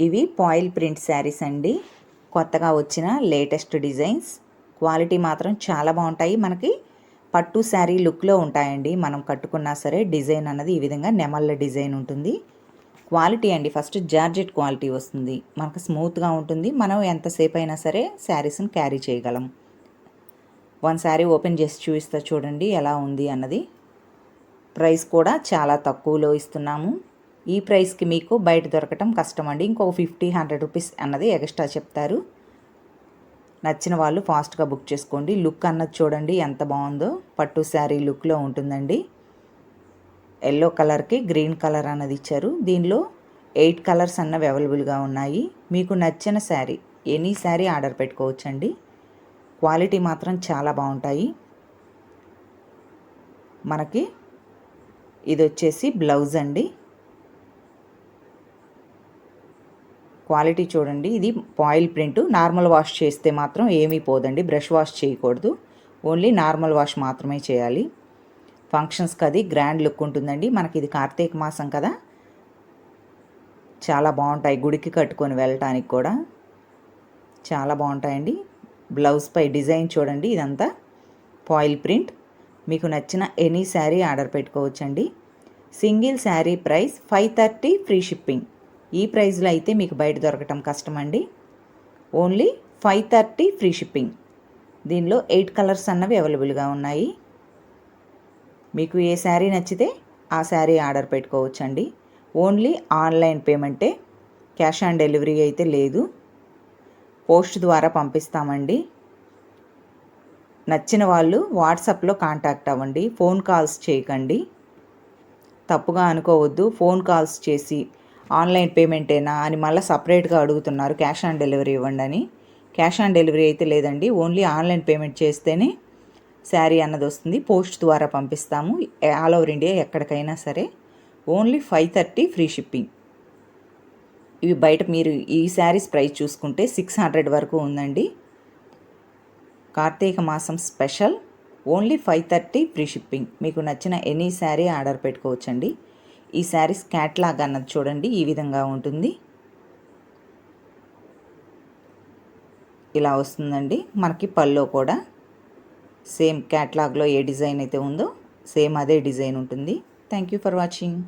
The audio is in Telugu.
ఇవి పాయిల్ ప్రింట్ శారీస్ అండి. కొత్తగా వచ్చిన లేటెస్ట్ డిజైన్స్. క్వాలిటీ మాత్రం చాలా బాగుంటాయి. మనకి పట్టు శారీ లుక్లో ఉంటాయండి. మనం కట్టుకున్నా సరే డిజైన్ అన్నది ఈ విధంగా నెమళ్ళ డిజైన్ ఉంటుంది. క్వాలిటీ అండి. ఫస్ట్ జార్జెట్ క్వాలిటీ వస్తుంది. మనకు స్మూత్గా ఉంటుంది. మనం ఎంతసేపు అయినా సరే శారీస్ని క్యారీ చేయగలం. వన్ శారీ ఓపెన్ చేసి చూపిస్తా చూడండి ఎలా ఉంది అన్నది. ప్రైస్ కూడా చాలా తక్కువలో ఇస్తున్నాము. ఈ ప్రైస్కి మీకు బయట దొరకటం కష్టం అండి ఇంకొక ఫిఫ్టీ హండ్రెడ్ రూపీస్ అన్నది ఎక్స్ట్రా చెప్తారు. నచ్చిన వాళ్ళు ఫాస్ట్గా బుక్ చేసుకోండి. లుక్ అన్నది చూడండి ఎంత బాగుందో. పట్టు శారీ లుక్లో ఉంటుందండి. ఎల్లో కలర్కి గ్రీన్ కలర్ అన్నది ఇచ్చారు. దీనిలో ఎయిట్ కలర్స్ అన్నవి అవైలబుల్గా ఉన్నాయి. మీకు నచ్చిన శారీ ఎనీ శారీ ఆర్డర్ పెట్టుకోవచ్చండి. క్వాలిటీ మాత్రం చాలా బాగుంటాయి. మనకి ఇది వచ్చేసి బ్లౌజ్ అండి. క్వాలిటీ చూడండి. ఇది పాయిల్ ప్రింట్. నార్మల్ వాష్ చేస్తే మాత్రం ఏమీ పోదండి. బ్రష్ వాష్ చేయకూడదు. ఓన్లీ నార్మల్ వాష్ మాత్రమే చేయాలి. ఫంక్షన్స్కి అది గ్రాండ్ లుక్ ఉంటుందండి. మనకి ఇది కార్తీక మాసం కదా. చాలా బాగుంటాయి. గుడికి కట్టుకొని వెళ్ళటానికి కూడా చాలా బాగుంటాయండి. బ్లౌజ్పై డిజైన్ చూడండి. ఇదంతా పాయిల్ ప్రింట్. మీకు నచ్చిన ఎనీ శారీ ఆర్డర్ పెట్టుకోవచ్చండి. Single sari price five thirty free shipping. ఈ ప్రైస్లో అయితే మీకు బయట దొరకటం కష్టమండి. Only five thirty free shipping. దీనిలో ఎయిట్ కలర్స్ అన్నవి అవైలబుల్గా ఉన్నాయి. మీకు ఏ శారీ నచ్చితే ఆ శారీ ఆర్డర్ పెట్టుకోవచ్చండి. ఓన్లీ ఆన్లైన్ పేమెంటే. క్యాష్ ఆన్ డెలివరీ అయితే లేదు. పోస్ట్ ద్వారా పంపిస్తామండి. నచ్చిన వాళ్ళు వాట్సాప్లో కాంటాక్ట్ అవ్వండి. ఫోన్ కాల్స్ చేయకండి. తప్పుగా అనుకోవద్దు. ఫోన్ కాల్స్ చేసి ఆన్లైన్ పేమెంటేనా అని మళ్ళీ సపరేట్గా అడుగుతున్నారు. క్యాష్ ఆన్ డెలివరీ ఇవ్వండి అని. క్యాష్ ఆన్ డెలివరీ అయితే లేదండి. ఓన్లీ ఆన్లైన్ పేమెంట్ చేస్తేనే శారీ అన్నది వస్తుంది. పోస్ట్ ద్వారా పంపిస్తాము. ఆల్ ఓవర్ ఇండియా ఎక్కడికైనా సరే. Only five thirty free shipping. ఇవి బయట మీరు ఈ శారీస్ ప్రైస్ చూసుకుంటే సిక్స్ హండ్రెడ్ వరకు ఉందండి. కార్తీక మాసం special. Only five thirty free shipping. మీకు నచ్చిన ఎనీ శారీ ఆర్డర్ పెట్టుకోవచ్చండి. ఈ శారీస్ క్యాట్లాగ్ అన్నది చూడండి ఈ విధంగా ఉంటుంది. ఇలా వస్తుందండి. మనకి పల్లో కూడా సేమ్ క్యాట్లాగ్లో ఏ డిజైన్ అయితే ఉందో సేమ్ అదే డిజైన్ ఉంటుంది. Thank you for watching.